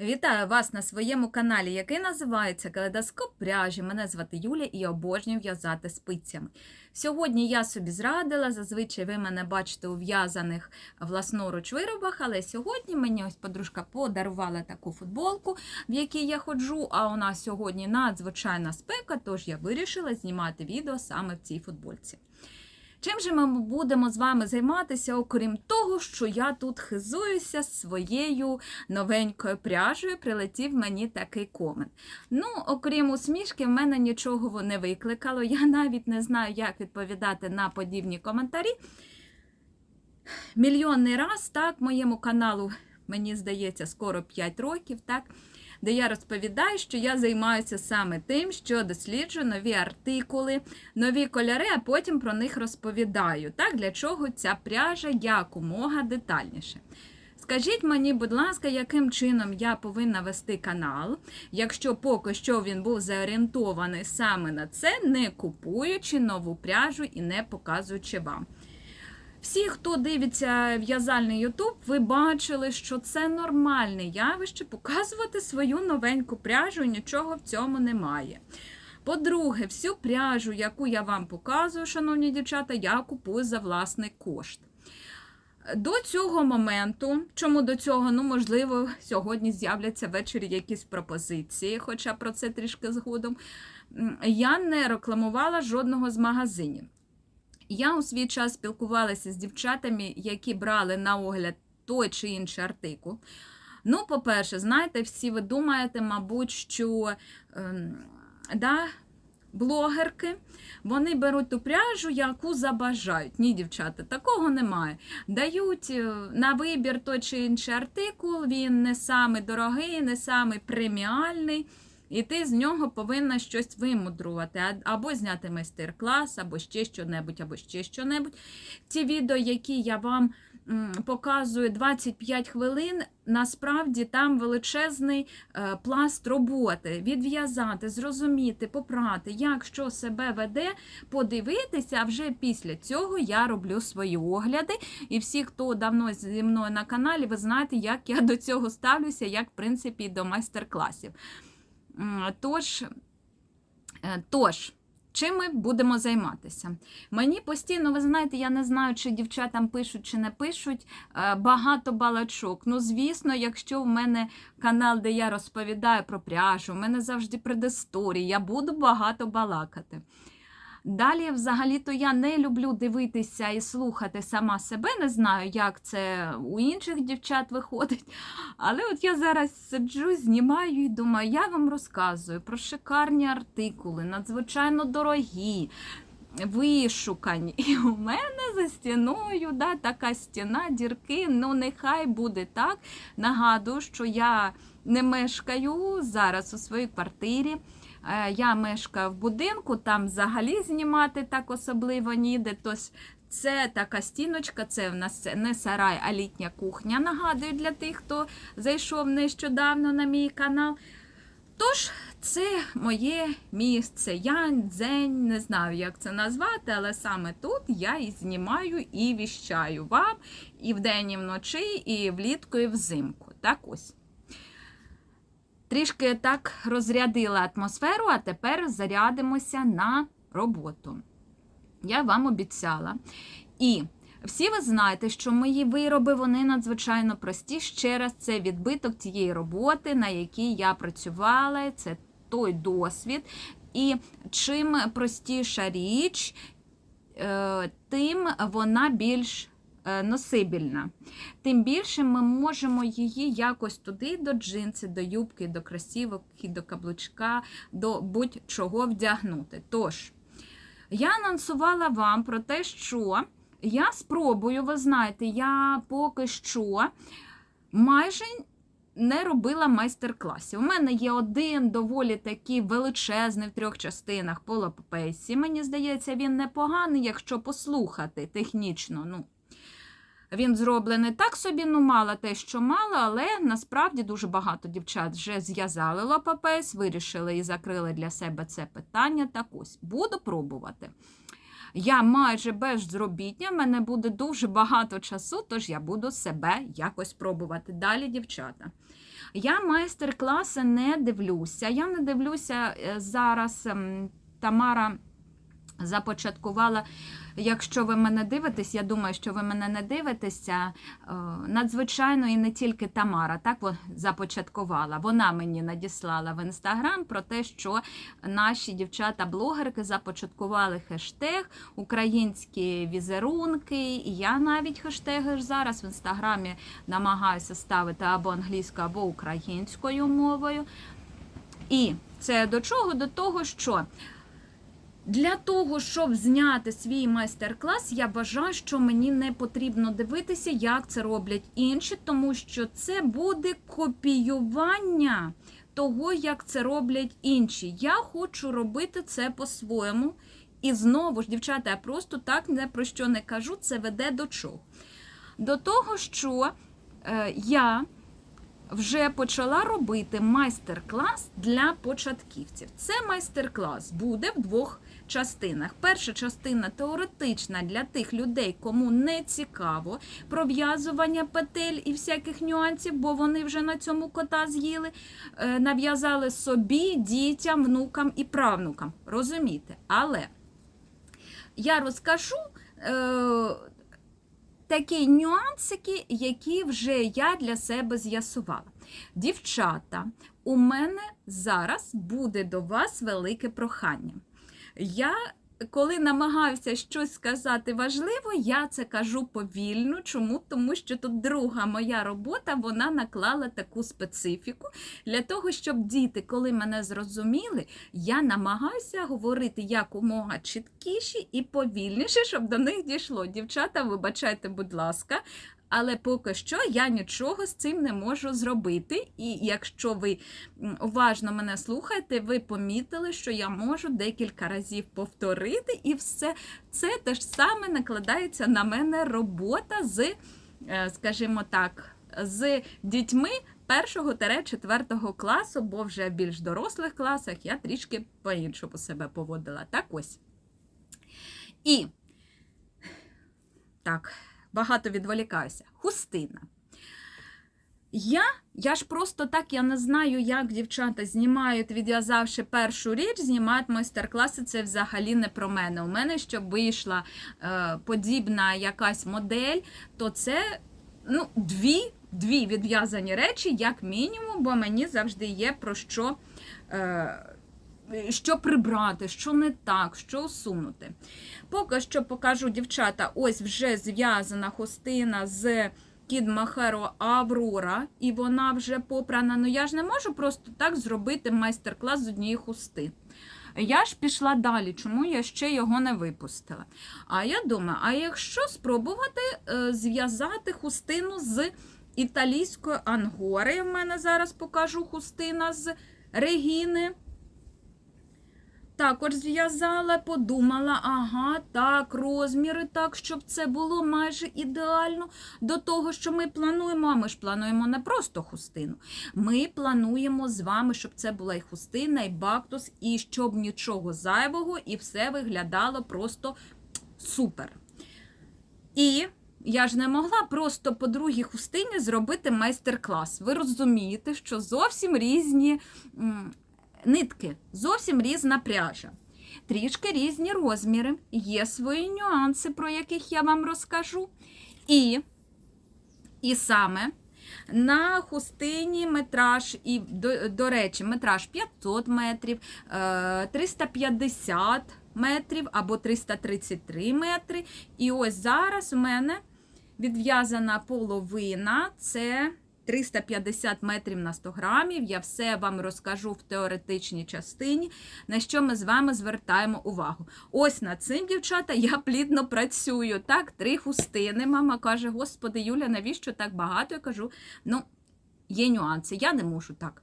Вітаю вас на своєму каналі, який називається Калейдоскоп пряжі. Мене звати Юля і я обожнюю в'язати спицями. Сьогодні я собі зрадила, зазвичай ви мене бачите у в'язаних власноруч виробах, але сьогодні мені ось подружка подарувала таку футболку, в якій я ходжу. А у нас сьогодні надзвичайна спека, тож я вирішила знімати відео саме в цій футбольці. Чим же ми будемо з вами займатися, окрім того, що я тут хизуюся своєю новенькою пряжею, прилетів мені такий комент. Ну, окрім усмішки, в мене нічого не викликало. Я навіть не знаю, як відповідати на подібні коментарі. Мільйонний раз, так, моєму каналу, мені здається, скоро 5 років, так де я розповідаю, що я займаюся саме тим, що досліджую нові артикули, нові кольори, а потім про них розповідаю. Так, для чого ця пряжа якомога детальніше. Скажіть мені, будь ласка, яким чином я повинна вести канал, якщо поки що він був заорієнтований саме на це, не купуючи нову пряжу і не показуючи вам. Всі, хто дивиться в'язальний Ютуб, ви бачили, що це нормальне явище показувати свою новеньку пряжу, і нічого в цьому немає. По-друге, всю пряжу, яку я вам показую, шановні дівчата, я купую за власний кошт. До цього моменту, чому до цього, ну, можливо, сьогодні з'являться ввечері якісь пропозиції, хоча про це трішки згодом, я не рекламувала жодного з магазинів. Я у свій час спілкувалася з дівчатами, які брали на огляд той чи інший артикул. Ну, по-перше, знаєте, всі ви думаєте, мабуть, що ем, да, блогерки вони беруть ту пряжу, яку забажають. Ні, дівчата, такого немає. Дають е, на вибір той чи інший артикул, він не самий дорогий, не самий преміальний. І ти з нього повинна щось вимудрувати, або зняти майстер-клас, або ще що-небудь, або ще що-небудь. Ті відео, які я вам показую 25 хвилин, насправді там величезний е, пласт роботи. Відв'язати, зрозуміти, попрати, як що себе веде, подивитися, а вже після цього я роблю свої огляди. І всі, хто давно зі мною на каналі, ви знаєте, як я до цього ставлюся, як в принципі до майстер-класів. Тож, е, тож, чим ми будемо займатися? Мені постійно, ви знаєте, я не знаю, чи дівчатам пишуть, чи не пишуть е, багато балачок. Ну, звісно, якщо в мене канал, де я розповідаю про пряжу, в мене завжди предисторії, я буду багато балакати. Далі, взагалі-то я не люблю дивитися і слухати сама себе. Не знаю, як це у інших дівчат виходить. Але от я зараз сиджу, знімаю і думаю, я вам розказую про шикарні артикули, надзвичайно дорогі. Вишукані. І у мене за стіною да, така стіна, дірки, ну нехай буде так. Нагадую, що я не мешкаю зараз у своїй квартирі. Е, я мешкаю в будинку, там взагалі знімати так особливо ніде. Тож це така стіночка, це в нас не сарай, а літня кухня. Нагадую для тих, хто зайшов нещодавно на мій канал. Тож, це моє місце. Я дзень, не знаю, як це назвати, але саме тут я і знімаю і віщаю вам і вдень, і вночі, і влітку, і взимку. Так ось. Трішки так розрядила атмосферу, а тепер зарядимося на роботу. Я вам обіцяла. І всі ви знаєте, що мої вироби вони надзвичайно прості. Ще раз, це відбиток тієї роботи, на якій я працювала, це той досвід. І чим простіша річ, е, тим вона більш носибільна. Тим більше ми можемо її якось туди до джинси, до юбки, до красівок, до каблучка, до будь-чого вдягнути. Тож, я анонсувала вам про те, що я спробую, ви знаєте, я поки що майже. Не робила майстер-класів. У мене є один доволі такий величезний в трьох частинах полопейсі. Мені здається, він непоганий, якщо послухати технічно. ну, він зроблений так собі, ну мало те, що мало, але насправді дуже багато дівчат вже зв'язали лопапейс, вирішили і закрили для себе це питання. Так ось буду пробувати. Я майже безробітня, в мене буде дуже багато часу, тож я буду себе якось пробувати. Далі, дівчата. Я майстер-класи не дивлюся. Я не дивлюся е, зараз. ем, Тамара започаткувала. Якщо ви мене дивитесь, я думаю, що ви мене не дивитеся. е, Надзвичайно і не тільки Тамара, так започаткувала. Вона мені надіслала в інстаграм про те, що наші дівчата-блогерки започаткували хештег українські візерунки. І я навіть хештеги зараз в інстаграмі намагаюся ставити або англійською, або українською мовою. І це до чого? До того, що для того, щоб зняти свій майстер-клас, я вважаю, що мені не потрібно дивитися, як це роблять інші, тому що це буде копіювання того, як це роблять інші. Я хочу робити це по-своєму. І знову ж, дівчата, я просто так не про що не кажу, це веде до чого? До того, що е, я вже почала робити майстер-клас для початківців. Це майстер-клас буде в двох частинах. Перша частина теоретична для тих людей, кому не цікаво пров'язування петель і всяких нюансів, бо вони вже на цьому кота з'їли, е, нав'язали собі, дітям, внукам і правнукам. Розумієте? Але я розкажу. Е, Такі нюансики, які вже я для себе з'ясувала. Дівчата, у мене зараз буде до вас велике прохання. Я, коли намагаюся щось сказати важливо, я це кажу повільно. Чому? Тому що тут друга моя робота вона наклала таку специфіку для того, щоб діти, коли мене зрозуміли, я намагаюся говорити якомога чіткіше і повільніше, щоб до них дійшло. Дівчата, вибачайте, будь ласка. Але поки що я нічого з цим не можу зробити. І якщо ви уважно мене слухаєте, ви помітили, що я можу декілька разів повторити, і все це те ж саме накладається на мене робота з, е, скажімо так, з дітьми першого-четвертого класу, бо вже в більш дорослих класах я трішки по-іншому себе поводила. Так ось. І так, багато відволікаюся. Хустина. Я, я ж просто так я не знаю, як дівчата знімають, відв'язавши першу річ, знімають майстер-класи. Це взагалі не про мене. У мене, щоб вийшла е, подібна якась модель, то це ну, дві, дві відв'язані речі, як мінімум, бо мені завжди є про що. Е, що прибрати, що не так, що усунути. Поки що покажу дівчата, ось вже зв'язана хустина з Кід Махеро Аврора, і вона вже попрана. Ну я ж не можу просто так зробити майстер-клас з однієї хусти. Я ж пішла далі, чому я ще його не випустила. А я думаю, а якщо спробувати е, зв'язати хустину з італійської ангори, в мене зараз покажу хустина з Регіни. Також зв'язала, подумала, ага, так, розміри, так, щоб це було майже ідеально до того, що ми плануємо. А ми ж плануємо не просто хустину. Ми плануємо з вами, щоб це була і хустина, і бактус, і щоб нічого зайвого, і все виглядало просто супер. І я ж не могла просто по другій хустині зробити майстер-клас. Ви розумієте, що зовсім різні. Нитки зовсім різна пряжа. Трішки різні розміри, є свої нюанси, про яких я вам розкажу. І, і саме на хустині метраж, і, до, до речі, метраж 500 метрів, е, 350 метрів або 333 метри. І ось зараз у мене відв'язана половина це 350 метрів на 100 грамів. Я все вам розкажу в теоретичній частині, на що ми з вами звертаємо увагу. Ось над цим, дівчата, я плідно працюю. Так, три хустини. Мама каже: Господи, Юля, навіщо так багато? Я кажу, ну, є нюанси, я не можу так.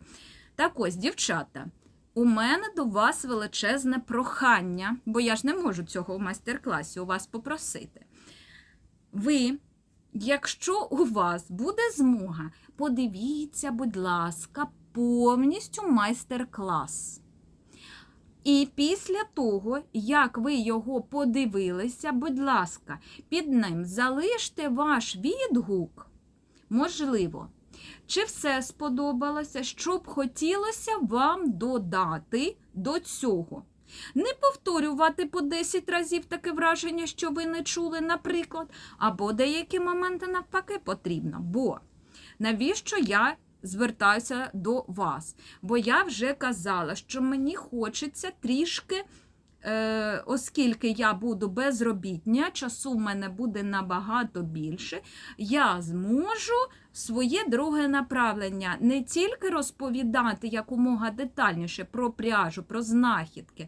Так ось, дівчата. У мене до вас величезне прохання, бо я ж не можу цього в майстер-класі у вас попросити. Ви, якщо у вас буде змога, подивіться, будь ласка, повністю майстер-клас. І після того, як ви його подивилися, будь ласка, під ним залиште ваш відгук, можливо, чи все сподобалося, що б хотілося вам додати до цього. Не повторювати по 10 разів таке враження, що ви не чули, наприклад, або деякі моменти навпаки потрібно. Бо навіщо я звертаюся до вас? Бо я вже казала, що мені хочеться трішки, е, оскільки я буду безробітня, часу в мене буде набагато більше, я зможу своє друге направлення не тільки розповідати якомога детальніше про пряжу, про знахідки,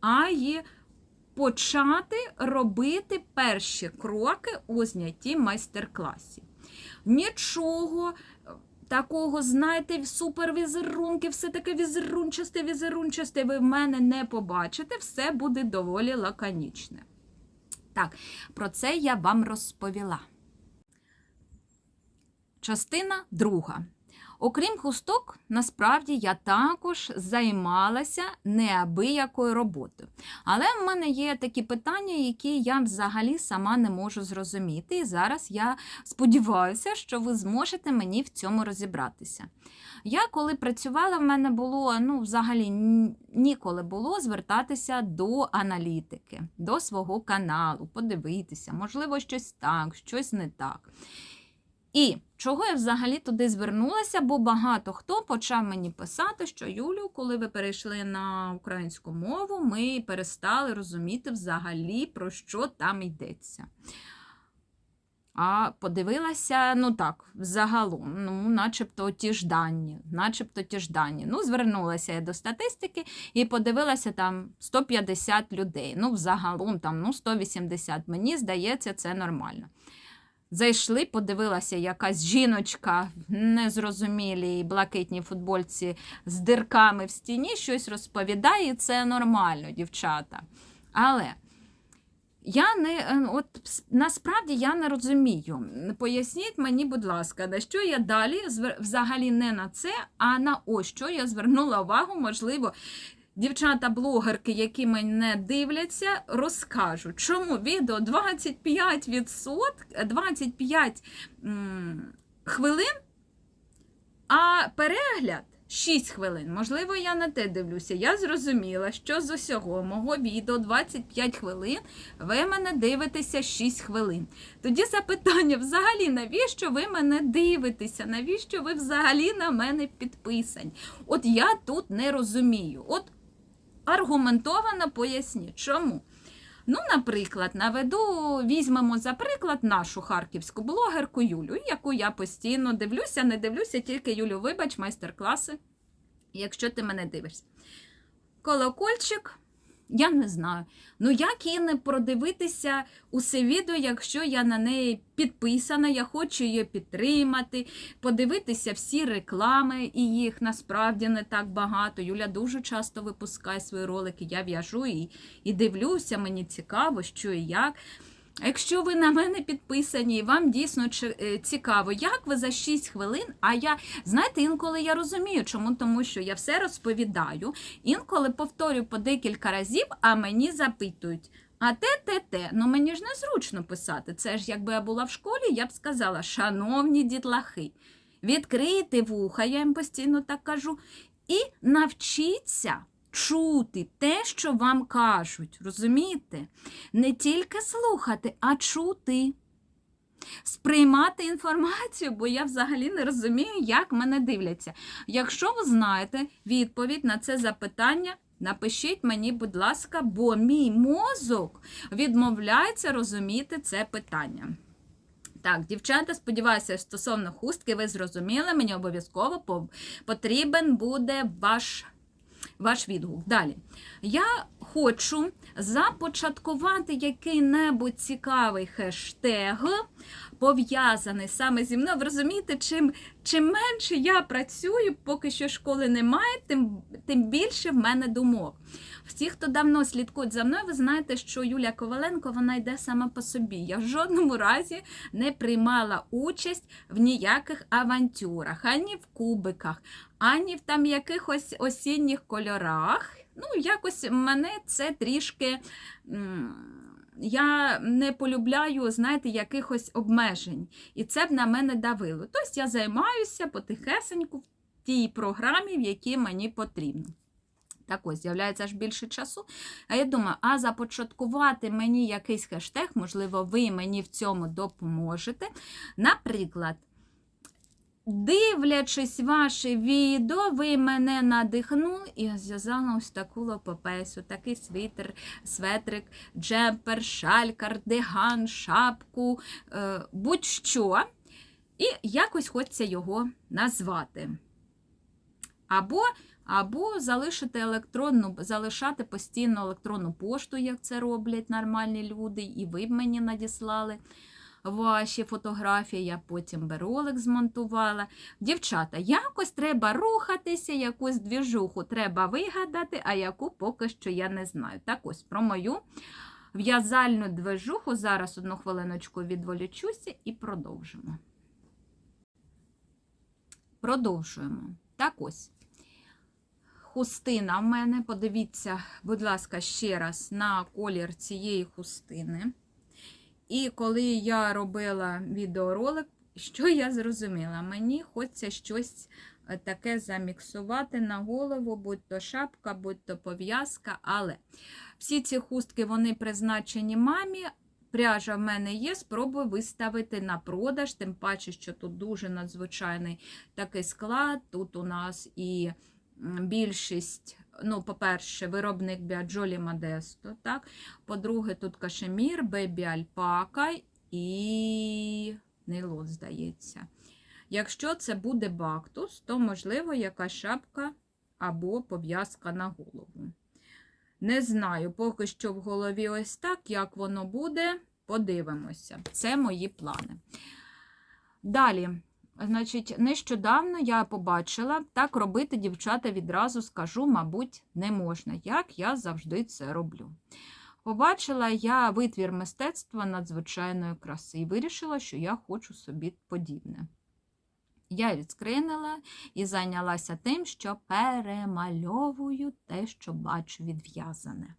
а й почати робити перші кроки у знятті майстер-класів. Нічого е, такого, знаєте, супервізерунки, все таке візерунчасте, візерунчасте, ви в мене не побачите, все буде доволі лаконічне. Так, про це я вам розповіла. Частина друга. Окрім хусток, насправді я також займалася неабиякою роботою. Але в мене є такі питання, які я взагалі сама не можу зрозуміти. І зараз я сподіваюся, що ви зможете мені в цьому розібратися. Я коли працювала, в мене було ну, взагалі ніколи було звертатися до аналітики, до свого каналу, подивитися, можливо, щось так, щось не так. І чого я взагалі туди звернулася, бо багато хто почав мені писати, що Юлю, коли ви перейшли на українську мову, ми перестали розуміти взагалі, про що там йдеться. А подивилася, ну так, взагалом, ну, начебто ті ж дані, начебто ті ж дані. Ну, звернулася я до статистики і подивилася там 150 людей. Ну, взагалом там ну, 180. Мені здається, це нормально. Зайшли, подивилася, якась жіночка в незрозумілій блакитній футбольці з дирками в стіні, щось розповідає, і це нормально, дівчата. Але я не е, от насправді я не розумію. Поясніть мені, будь ласка, на що я далі взагалі не на це, а на ось що я звернула увагу, можливо. Дівчата-блогерки, які мене дивляться, розкажуть, чому відео 25%, 25 хвилин, а перегляд 6 хвилин. Можливо, я на те дивлюся. Я зрозуміла, що з усього мого відео 25 хвилин, ви мене дивитеся 6 хвилин. Тоді запитання: взагалі, навіщо ви мене дивитеся? Навіщо ви взагалі на мене підписані? От я тут не розумію. От аргументовано поясні, чому. Ну, наприклад, наведу, візьмемо за приклад нашу харківську блогерку Юлю, яку я постійно дивлюся, не дивлюся, тільки Юлю, вибач, майстер-класи, якщо ти мене дивишся. Колокольчик, я не знаю. Ну, як її не продивитися усе відео, якщо я на неї підписана, я хочу її підтримати, подивитися всі реклами, і їх насправді не так багато. Юля дуже часто випускає свої ролики, я в'яжу і, і дивлюся, мені цікаво, що і як. Якщо ви на мене підписані, і вам дійсно е, цікаво, як ви за 6 хвилин, а я, знаєте, інколи я розумію, чому, тому що я все розповідаю, інколи повторюю по декілька разів, а мені запитують, а те, те, те, ну мені ж незручно писати. Це ж якби я була в школі, я б сказала, шановні дітлахи, відкрийте вуха, я їм постійно так кажу, і навчіться чути те, що вам кажуть. Розумієте? Не тільки слухати, а чути. Сприймати інформацію, бо я взагалі не розумію, як мене дивляться. Якщо ви знаєте відповідь на це запитання, напишіть мені, будь ласка, бо мій мозок відмовляється розуміти це питання. Так, дівчата, сподіваюся, стосовно хустки, ви зрозуміли, мені обов'язково потрібен буде ваш, ваш відгук. Далі. Я хочу започаткувати який-небудь цікавий хештег пов'язаний саме зі мною. Ви розумієте, чим, чим менше я працюю, поки що школи немає, тим, тим більше в мене думок. Всі, хто давно слідкують за мною, ви знаєте, що Юлія Коваленко вона йде сама по собі. Я в жодному разі не приймала участь в ніяких авантюрах, ані в кубиках, ані в там якихось осінніх кольорах. Ну, якось мене це трішки. м, Я не полюбляю, знаєте, якихось обмежень. І це б на мене давило. Тобто я займаюся потихесеньку в тій програмі, в якій мені потрібно. Так ось, з'являється аж більше часу. А я думаю, а започаткувати мені якийсь хештег, можливо, ви мені в цьому допоможете. Наприклад, дивлячись ваше відео, ви мене надихнули і я зв'язала ось таку лопопесю, такий світер, светрик, джемпер, шаль, кардиган, шапку, е, будь-що. І якось хочеться його назвати. Або або залишити електронну, залишати постійно електронну пошту, як це роблять нормальні люди, і ви б мені надіслали ваші фотографії, я потім би ролик змонтувала. Дівчата, якось треба рухатися, якусь двіжуху треба вигадати, а яку поки що я не знаю. Так ось про мою в'язальну движуху. Зараз одну хвилиночку відволічуся і продовжимо. Продовжуємо. Так ось. Хустина в мене, подивіться, будь ласка, ще раз на колір цієї хустини. І коли я робила відеоролик, що я зрозуміла? Мені хочеться щось е, таке заміксувати на голову, будь то шапка, будь то пов'язка. Але всі ці хустки вони призначені мамі. Пряжа в мене є, спробую виставити на продаж, тим паче, що тут дуже надзвичайний такий склад. Тут у нас і більшість, ну, по-перше, виробник Біаджолі Модесто, так? По-друге, тут кашемір, бебі альпака і нейлон, здається. Якщо це буде бактус, то, можливо, якась шапка або пов'язка на голову. Не знаю, поки що в голові ось так, як воно буде, подивимося. Це мої плани. Далі, значить, нещодавно я побачила, так робити дівчата відразу скажу, мабуть, не можна, як я завжди це роблю. Побачила я витвір мистецтва надзвичайної краси і вирішила, що я хочу собі подібне. Я відскринила і зайнялася тим, що перемальовую те, що бачу відв'язане.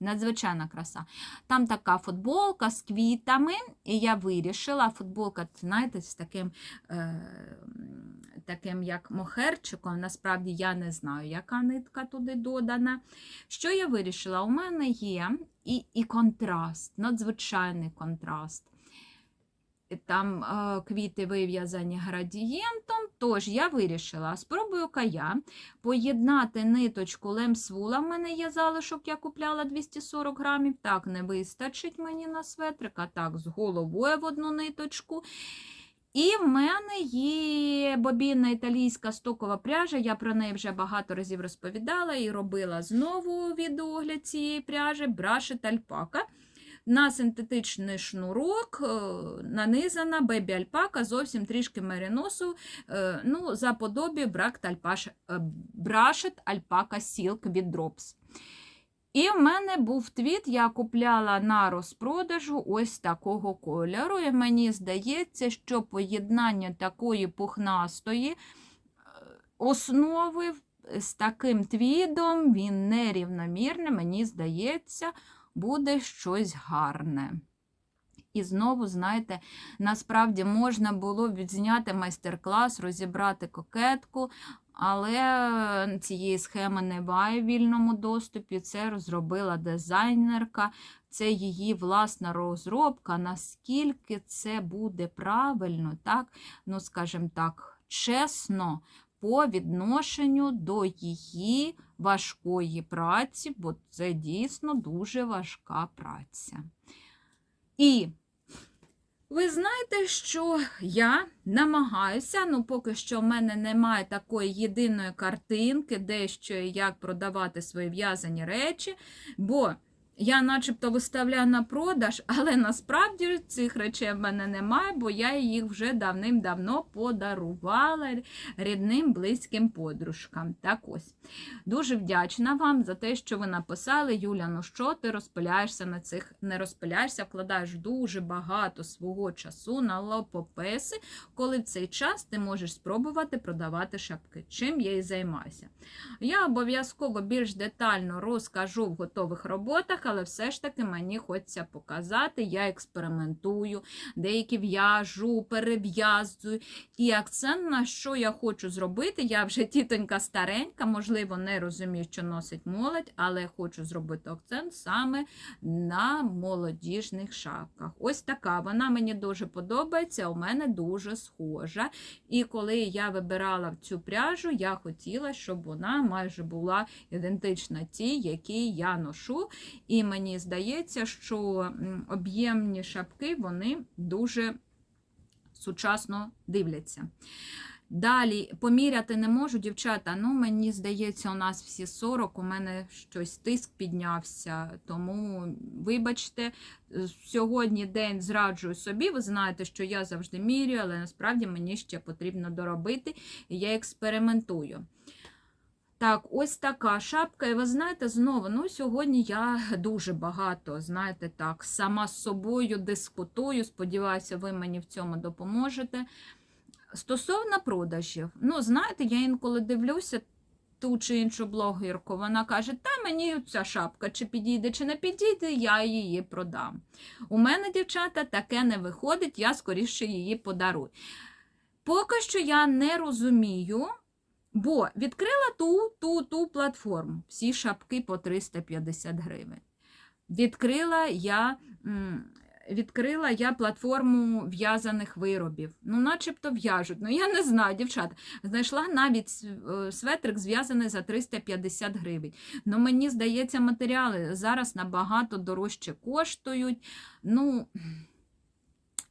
Надзвичайна краса. Там така футболка з квітами, і я вирішила, футболка, знаєте, з таким, е, таким як мохерчиком. Насправді я не знаю, яка нитка туди додана. Що я вирішила? У мене є і, і контраст, надзвичайний контраст. Там е, квіти вив'язані градієнтом, тож я вирішила, спробую-ка я поєднати ниточку лемсвула. В мене є залишок, я купляла 240 грамів. Так, не вистачить мені на светрик, а так, з головою в одну ниточку. І в мене є бобінна італійська стокова пряжа. Я про неї вже багато разів розповідала і робила знову відеогляд цієї пряжі Брашет Альпака. На синтетичний шнурок е, нанизана бебі альпака, зовсім трішки мериносу. е, Ну, за подобі брашет альпака Silk від Drops. І в мене був твіт, я купляла на розпродажу ось такого кольору. І мені здається, що поєднання такої пухнастої е, основи з таким твідом, він нерівномірний, мені здається, буде щось гарне. І знову, знаєте, насправді можна було відзняти майстер-клас, розібрати кокетку, але цієї схеми немає в вільному доступі. Це розробила дизайнерка, це її власна розробка. Наскільки це буде правильно, так, ну, скажімо так, чесно по відношенню до її важкої праці, бо це дійсно дуже важка праця. І ви знаєте, що я намагаюся, ну поки що в мене немає такої єдиної картинки, де що і як продавати свої в'язані речі, бо я начебто виставляю на продаж, але насправді цих речей в мене немає, бо я їх вже давним-давно подарувала рідним близьким подружкам. Так ось. Дуже вдячна вам за те, що ви написали, Юля, ну що ти розпиляєшся на цих, не розпиляєшся, вкладаєш дуже багато свого часу на лопопеси, коли в цей час ти можеш спробувати продавати шапки. Чим я і займаюся. Я обов'язково більш детально розкажу в готових роботах, але все ж таки мені хочеться показати, я експериментую, деякі в'яжу, перев'язую. І акцент на що я хочу зробити, я вже тітонька старенька, можливо, не розумію, що носить молодь, але хочу зробити акцент саме на молодіжних шапках. Ось така. Вона мені дуже подобається, у мене дуже схожа. І коли я вибирала цю пряжу, я хотіла, щоб вона майже була ідентична тій, які я ношу. І мені здається, що об'ємні шапки вони дуже сучасно дивляться. Далі поміряти не можу, дівчата. Ну, мені здається, у нас всі 40, у мене щось тиск піднявся. Тому, вибачте, сьогодні день зраджую собі. Ви знаєте, що я завжди міряю, але насправді мені ще потрібно доробити, і я експериментую. Так, ось така шапка. І ви знаєте, знову, ну сьогодні я дуже багато, знаєте, так, сама з собою дискутую. Сподіваюся, ви мені в цьому допоможете. Стосовно продажів, ну, знаєте, я інколи дивлюся ту чи іншу блогерку, вона каже, та мені ця шапка чи підійде, чи не підійде, я її продам. У мене, дівчата, таке не виходить, я скоріше її подарую. Поки що я не розумію, бо відкрила ту, ту, ту платформу, всі шапки по 350 гривень. Відкрила я. Відкрила я платформу в'язаних виробів. Ну, начебто в'яжуть. Ну, я не знаю, дівчата. Знайшла навіть е, светрик зв'язаний за 350 гривень. Ну, мені здається, матеріали зараз набагато дорожче коштують. Ну,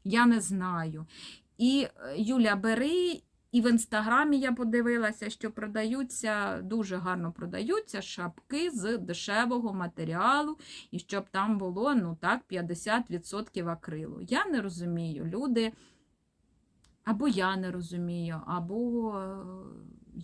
я не знаю. І е, Юля, бери. І в інстаграмі я подивилася, що продаються, дуже гарно продаються шапки з дешевого матеріалу, і щоб там було ну так, 50% акрилу. Я не розумію. Люди або я не розумію, або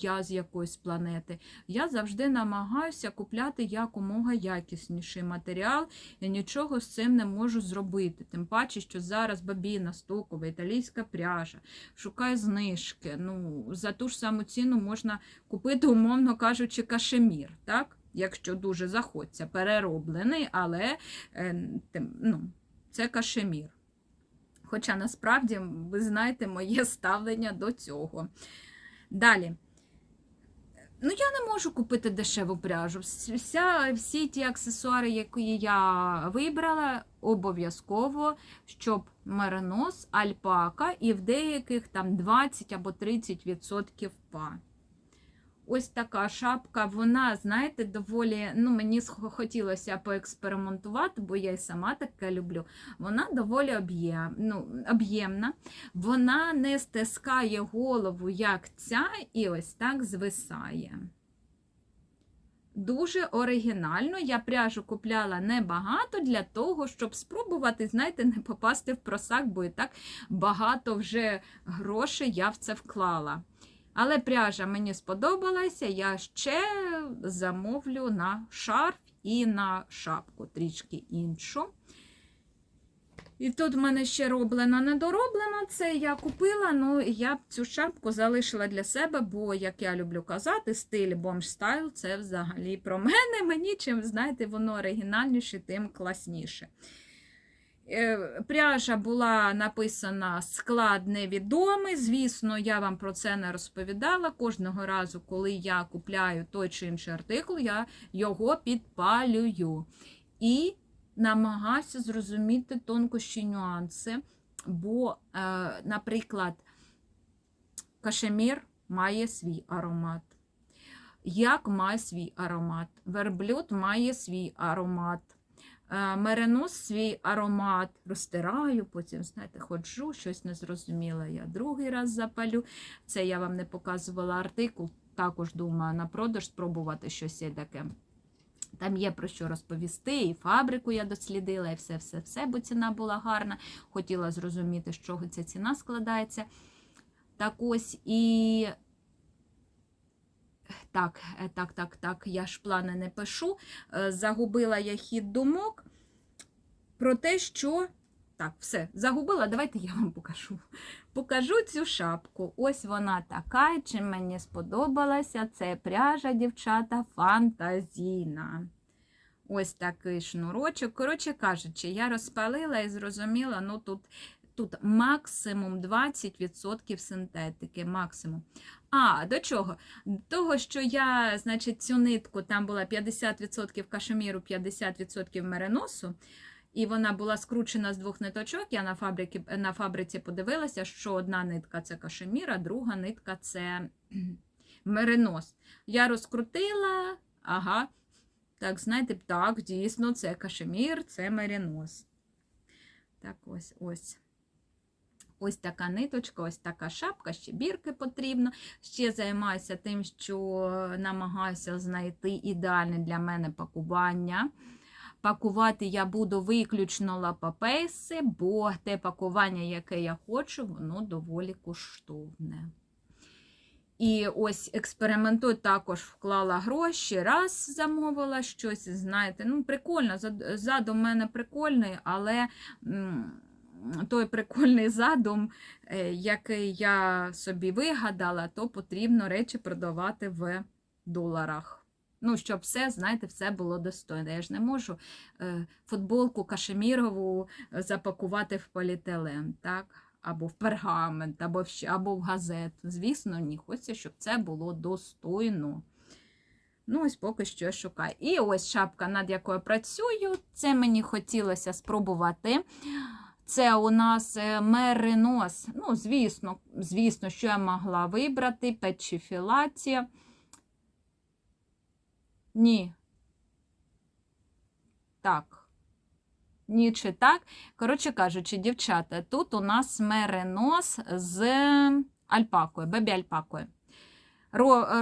я з якоїсь планети. Я завжди намагаюся купляти якомога якісніший матеріал і нічого з цим не можу зробити. Тим паче, що зараз бабіна, стокова, італійська пряжа, шукає знижки. Ну, За ту ж саму ціну можна купити, умовно кажучи, кашемір. так? Якщо дуже захочеться, перероблений, але е, ну, це кашемір. Хоча насправді ви знаєте моє ставлення до цього. Далі. Ну, я не можу купити дешеву пряжу. Вся, всі ті аксесуари, які я вибрала, обов'язково, щоб меринос, альпака і в деяких там 20 або 30% па. Ось така шапка, вона, знаєте, доволі, ну, мені хотілося поекспериментувати, бо я й сама таке люблю. Вона доволі об'єм, ну, об'ємна, вона не стискає голову, як ця, і ось так звисає. Дуже оригінально. Я пряжу купляла небагато для того, щоб спробувати, знаєте, не попасти в просак, бо і так багато вже грошей я в це вклала. Але пряжа мені сподобалася, я ще замовлю на шарф і на шапку трішки іншу. І тут в мене ще роблена недороблена, це я купила, ну я б цю шапку залишила для себе, бо, як я люблю казати, стиль бомж стайл це взагалі про мене. Мені чим, знаєте, воно оригінальніше, тим класніше. Е, Пряжа була написана склад невідомий. Звісно, я вам про це не розповідала. Кожного разу, коли я купляю той чи інший артикул, я його підпалюю. І намагаюся зрозуміти тонкощі нюанси. Бо, е, наприклад, кашемір має свій аромат. Як має свій аромат? Верблюд має свій аромат. Е, Меренос свій аромат розтираю, потім, знаєте, ходжу, щось не зрозуміла. Я другий раз запалю. Це я вам не показувала артикул. Також думаю на продаж спробувати щось є таке. Там є про що розповісти, і фабрику я дослідила, і все-все-все, бо ціна була гарна. Хотіла зрозуміти, з чого ця ціна складається. Так ось і. Так, е, так, так, так, я ж плани не пишу. Е, Загубила я хід думок про те, що. Так, все, загубила. Давайте я вам покажу. Покажу цю шапку. Ось вона така, чим мені сподобалася. Це пряжа, дівчата, фантазійна. Ось такий шнурочок. Коротше кажучи, я розпалила і зрозуміла, ну тут, тут максимум 20% синтетики. Максимум. А, до чого? До того, що я, значить, цю нитку, там була 50% кашеміру, 50% мериносу. І вона була скручена з двох ниточок. Я на фабриці, на фабриці подивилася, що одна нитка це кашемір, а друга нитка це меринос. Я розкрутила, ага. Так, знаєте, так, дійсно, це кашемір, це меринос. Так, ось ось. Ось така ниточка, ось така шапка, ще бірки потрібно. Ще займаюся тим, що намагаюся знайти ідеальне для мене пакування. Пакувати я буду виключно лапапейси, бо те пакування, яке я хочу, воно доволі коштовне. І ось експериментую, також вклала гроші, раз замовила щось, знаєте, ну прикольно, зад- задум у мене прикольний, але той прикольний задум, е, який я собі вигадала, то потрібно речі продавати в доларах. Ну, щоб все, знаєте, все було достойно. Я ж не можу е, футболку кашемірову запакувати в поліетилен, так? Або в пергамент, або в, або в газету. Звісно, ні, хочеться, щоб це було достойно. Ну, ось поки що шукаю. І ось шапка, над якою працюю. Це мені хотілося спробувати. Це у нас е, меринос. Ну, звісно, звісно, що я могла вибрати. Печіфілація. Ні. Так. Ні, чи так. Коротше кажучи, дівчата, тут у нас меринос з альпакою, бебі-альпакою.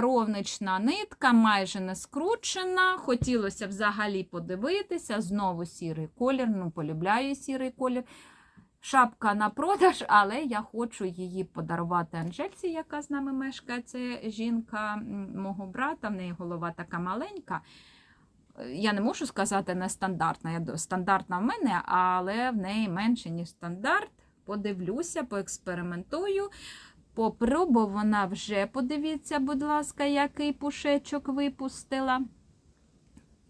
Ровнична нитка, майже не скручена. Хотілося взагалі подивитися. Знову сірий колір. Ну, полюбляю сірий колір. Шапка на продаж, але я хочу її подарувати Анжельці, яка з нами мешкає. Це жінка мого брата, в неї голова така маленька. Я не можу сказати нестандартна. Я до- стандартна в мене, але в неї менше, ніж стандарт. Подивлюся, поекспериментую. Попробую, вона вже подивіться, будь ласка, який пушечок випустила.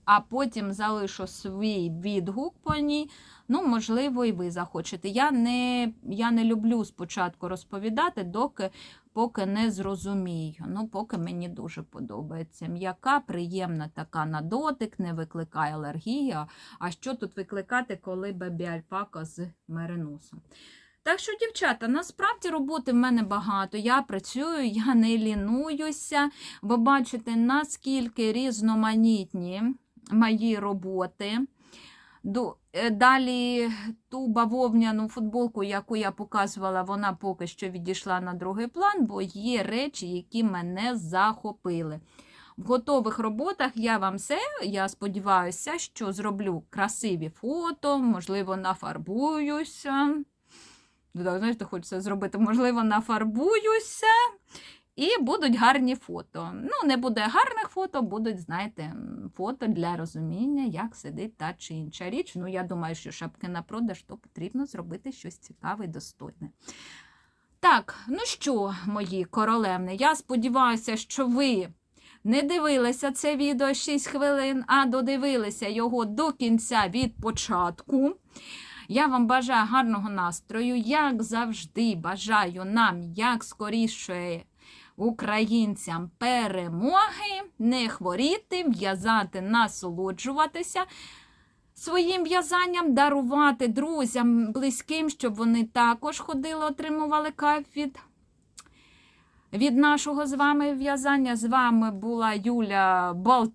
А потім залишу свій відгук по ній. Ну, можливо, і ви захочете. Я не, я не люблю спочатку розповідати, доки поки не зрозумію. Ну, поки мені дуже подобається. М'яка, приємна така на дотик, не викликає алергії. А що тут викликати, коли бебі альпака з мериносом? Так що, дівчата, насправді роботи в мене багато. Я працюю, я не лінуюся. Ви бачите, наскільки різноманітні мої роботи. Е, Далі ту бавовняну футболку, яку я показувала, вона поки що відійшла на другий план, бо є речі, які мене захопили. В готових роботах я вам все, я сподіваюся, що зроблю красиві фото, можливо, нафарбуюся. Ну, Знаєте, хочеться зробити, можливо, нафарбуюся. І будуть гарні фото. Ну, не буде гарних фото, будуть, знаєте, фото для розуміння, як сидить та чи інша річ. Ну, я думаю, що шапки на продаж, то потрібно зробити щось цікаве і достойне. Так, ну що, мої королевни, я сподіваюся, що ви не дивилися це відео 6 хвилин, а додивилися його до кінця від початку. Я вам бажаю гарного настрою, як завжди, бажаю нам як скоріше українцям перемоги, не хворіти, в'язати, насолоджуватися своїм в'язанням, дарувати друзям, близьким, щоб вони також ходили, отримували кайф від. Від нашого з вами в'язання з вами була Юля Бал.